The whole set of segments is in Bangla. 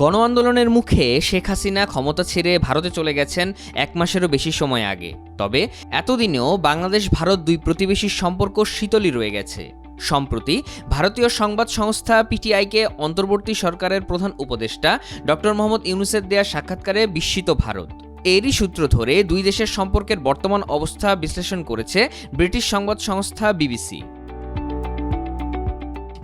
গণ আন্দোলনের মুখে শেখ হাসিনা ক্ষমতা ছেড়ে ভারতে চলে গেছেন এক মাসেরও বেশি সময় আগে। তবে এতদিনেও বাংলাদেশ ভারত দুই প্রতিবেশীর সম্পর্ক শীতলই রয়ে গেছে। সম্প্রতি ভারতীয় সংবাদ সংস্থা পিটিআইকে অন্তর্বর্তী সরকারের প্রধান উপদেষ্টা ডক্টর মোহাম্মদ ইউনুসের দেয়া সাক্ষাৎকারে বিস্মিত ভারত। এরই সূত্র ধরে দুই দেশের সম্পর্কের বর্তমান অবস্থা বিশ্লেষণ করেছে ব্রিটিশ সংবাদ সংস্থা বিবিসি।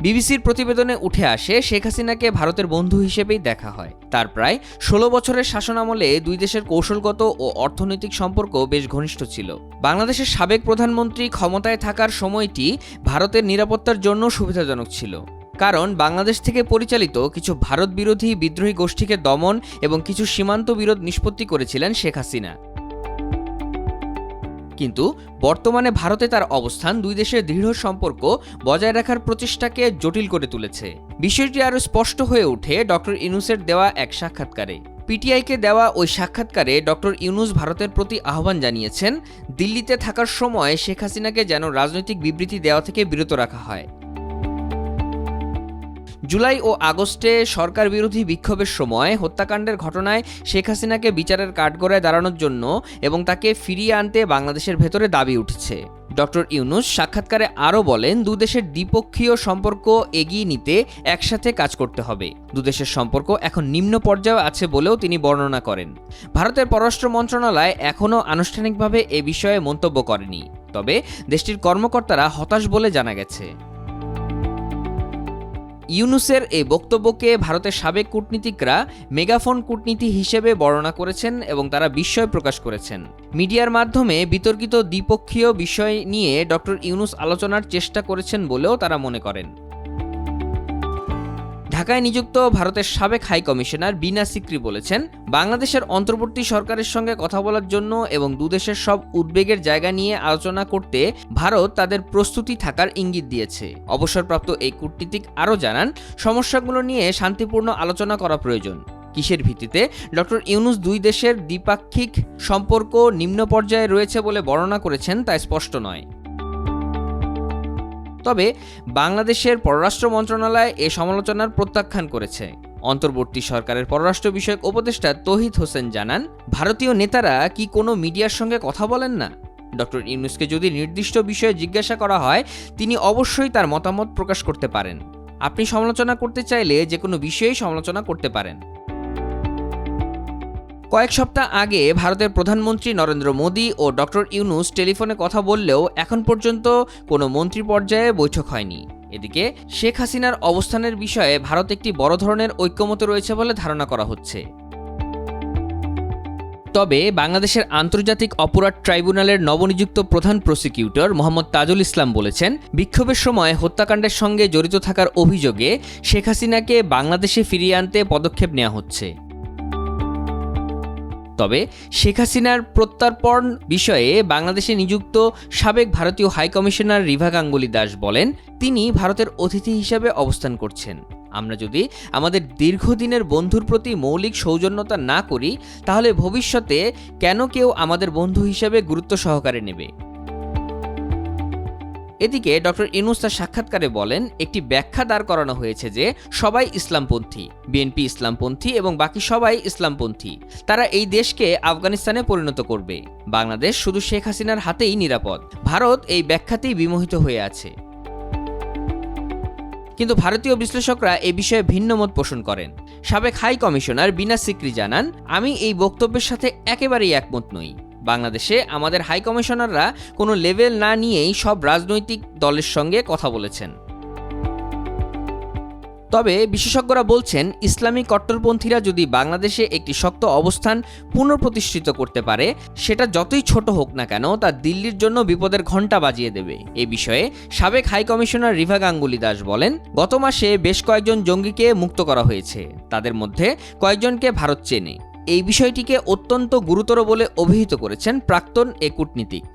বিবিসির প্রতিবেদনে উঠে আসে, শেখ হাসিনাকে ভারতের বন্ধু হিসেবেই দেখা হয়। তার প্রায় ষোলো বছরের শাসনামলে দুই দেশের কৌশলগত ও অর্থনৈতিক সম্পর্ক বেশ ঘনিষ্ঠ ছিল। বাংলাদেশের সাবেক প্রধানমন্ত্রী ক্ষমতায় থাকার সময়টি ভারতের নিরাপত্তার জন্য সুবিধাজনক ছিল। কারণ বাংলাদেশ থেকে পরিচালিত কিছু ভারত বিরোধী বিদ্রোহী গোষ্ঠীকে দমন এবং কিছু সীমান্ত বিরোধ নিষ্পত্তি করেছিলেন শেখ হাসিনা। কিন্তু বর্তমানে ভারতে তার অবস্থান দুই দেশের দৃঢ় সম্পর্ক বজায় রাখার প্রচেষ্টাকে জটিল করে তুলেছে। বিষয়টি আরও স্পষ্ট হয়ে ওঠে ডক্টর ইনুসের দেওয়া এক সাক্ষাৎকারে। পিটিআইকে দেওয়া ওই সাক্ষাৎকারে ডক্টর ইউনুস ভারতের প্রতি আহ্বান জানিয়েছেন, দিল্লিতে থাকার সময় শেখ হাসিনাকে যেন রাজনৈতিক বিবৃতি দেওয়া থেকে বিরত রাখা হয়। জুলাই ও আগস্টে সরকার বিরোধী বিক্ষোভের সময় হত্যাকাণ্ডের ঘটনায় শেখ হাসিনাকে বিচারের কাঠগড়ায় দাঁড়ানোর জন্য এবং তাকে ফিরিয়ে আনতে বাংলাদেশের ভেতরে দাবি উঠছে। ডক্টর ইউনুস সাক্ষাৎকারে আরও বলেন দুদেশের দ্বিপক্ষীয় সম্পর্ক এগিয়ে নিতে একসাথে কাজ করতে হবে। দুদেশের সম্পর্ক এখন নিম্ন পর্যায়ে আছে বলেও তিনি বর্ণনা করেন। ভারতের পররাষ্ট্র মন্ত্রণালয় এখনও আনুষ্ঠানিকভাবে এ বিষয়ে মন্তব্য করেনি। তবে দেশটির কর্মকর্তারা হতাশ বলে জানা গেছে। ইউনুসের এই বক্তব্যকে ভারতের সাবেক কূটনীতিকরা মেগাফোন কূটনীতি হিসেবে বর্ণনা করেছেন এবং তারা বিস্ময় প্রকাশ করেছেন। মিডিয়ার মাধ্যমে বিতর্কিত দ্বিপক্ষীয় বিষয় নিয়ে ডক্টর ইউনুস আলোচনার চেষ্টা করেছেন বলেও তারা মনে করেন। ঢাকায় নিযুক্ত ভারতের সাবেক হাই কমিশনার বিনা সিক্রি বলেছেন, বাংলাদেশের অন্তর্বর্তী সরকারের সঙ্গে কথা বলার জন্য এবং দুদেশের সব উদ্বেগের জায়গা নিয়ে আলোচনা করতে ভারত তাদের প্রস্তুতি থাকার ইঙ্গিত দিয়েছে। অবসরপ্রাপ্ত এই কূটনীতিক আরও জানান, সমস্যাগুলো নিয়ে শান্তিপূর্ণ আলোচনা করা প্রয়োজন। কিসের ভিত্তিতে? ডক্টর ইউনুস দুই দেশের দ্বিপাক্ষিক সম্পর্ক নিম্ন পর্যায়ে রয়েছে বলে বর্ণনা করেছেন তা স্পষ্ট নয়। তবে বাংলাদেশের পররাষ্ট্র মন্ত্রণালয় এ সমালোচনার প্রত্যাখ্যান করেছে। অন্তর্বর্তী সরকারের পররাষ্ট্র বিষয়ক উপদেষ্টা তহিদ হোসেন জানান, ভারতীয় নেতারা কি কোনো মিডিয়ার সঙ্গে কথা বলেন না? ডক্টর ইউনুসকে যদি নির্দিষ্ট বিষয়ে জিজ্ঞাসা করা হয়, তিনি অবশ্যই তার মতামত প্রকাশ করতে পারেন। আপনি সমালোচনা করতে চাইলে যে কোনো বিষয়েই সমালোচনা করতে পারেন। কয়েক সপ্তাহ আগে ভারতের প্রধানমন্ত্রী নরেন্দ্র মোদী ও ডক্টর ইউনুস টেলিফোনে কথা বললেও এখন পর্যন্ত কোনো মন্ত্রী পর্যায়ে বৈঠক হয়নি। এদিকে শেখ হাসিনার অবস্থানের বিষয়ে ভারত একটি বড় ধরনের ঐক্যমত রয়েছে বলে ধারণা করা হচ্ছে। তবে বাংলাদেশের আন্তর্জাতিক অপরাধ ট্রাইব্যুনালের নবনিযুক্ত প্রধান প্রসিকিউটর মোহাম্মদ তাজুল ইসলাম বলেছেন, বিক্ষোভের সময় হত্যাকাণ্ডের সঙ্গে জড়িত থাকার অভিযোগে শেখ হাসিনাকে বাংলাদেশে ফিরিয়ে আনতে পদক্ষেপ নেওয়া হচ্ছে। তবে শেখ হাসিনার প্রত্যর্পণ বিষয়ে বাংলাদেশে নিযুক্ত সাবেক ভারতীয় হাইকমিশনার রিভা গাঙ্গুলি দাস বলেন, তিনি ভারতের অতিথি হিসাবে অবস্থান করছেন। আমরা যদি আমাদের দীর্ঘদিনের বন্ধুর প্রতি মৌলিক সৌজন্যতা না করি, তাহলে ভবিষ্যতে কেন কেউ আমাদের বন্ধু হিসাবে গুরুত্ব সহকারে নেবে? এদিকে ডক্টর ইনুস তার সাক্ষাৎকারে বলেন, একটি ব্যাখ্যা দাঁড় করানো হয়েছে যে সবাই ইসলামপন্থী, বিএনপি ইসলামপন্থী এবং বাকি সবাই ইসলামপন্থী। তারা এই দেশকে আফগানিস্তানে পরিণত করবে। বাংলাদেশ শুধু শেখ হাসিনার হাতেই নিরাপদ। ভারত এই ব্যাখ্যাতেই বিমোহিত হয়ে আছে। কিন্তু ভারতীয় বিশ্লেষকরা এ বিষয়ে ভিন্ন মত পোষণ করেন। সাবেক হাই কমিশনার বিনা সিক্রি জানান, আমি এই বক্তব্যের সাথে একেবারেই একমত নই। বাংলাদেশে আমাদের হাই কমিশনাররা কোনো লেভেল না নিয়েই সব রাজনৈতিক দলের সঙ্গে কথা বলেছেন। তবে বিশেষজ্ঞরা বলছেন, ইসলামী কট্টরপন্থীরা যদি বাংলাদেশে একটি শক্ত অবস্থান পুনঃপ্রতিষ্ঠিত করতে পারে, সেটা যতই ছোট হোক না কেন তা দিল্লির জন্য বিপদের ঘণ্টা বাজিয়ে দেবে। এ বিষয়ে সাবেক হাই কমিশনার রিভা গাঙ্গুলি দাস বলেন, গত মাসে বেশ কয়েকজন জঙ্গিকে মুক্ত করা হয়েছে। তাদের মধ্যে কয়েকজনকে ভারত চেনে। এই বিষয়টিকে অত্যন্ত গুরুতর বলে অভিহিত করেছেন প্রাক্তন এ কূটনীতিক।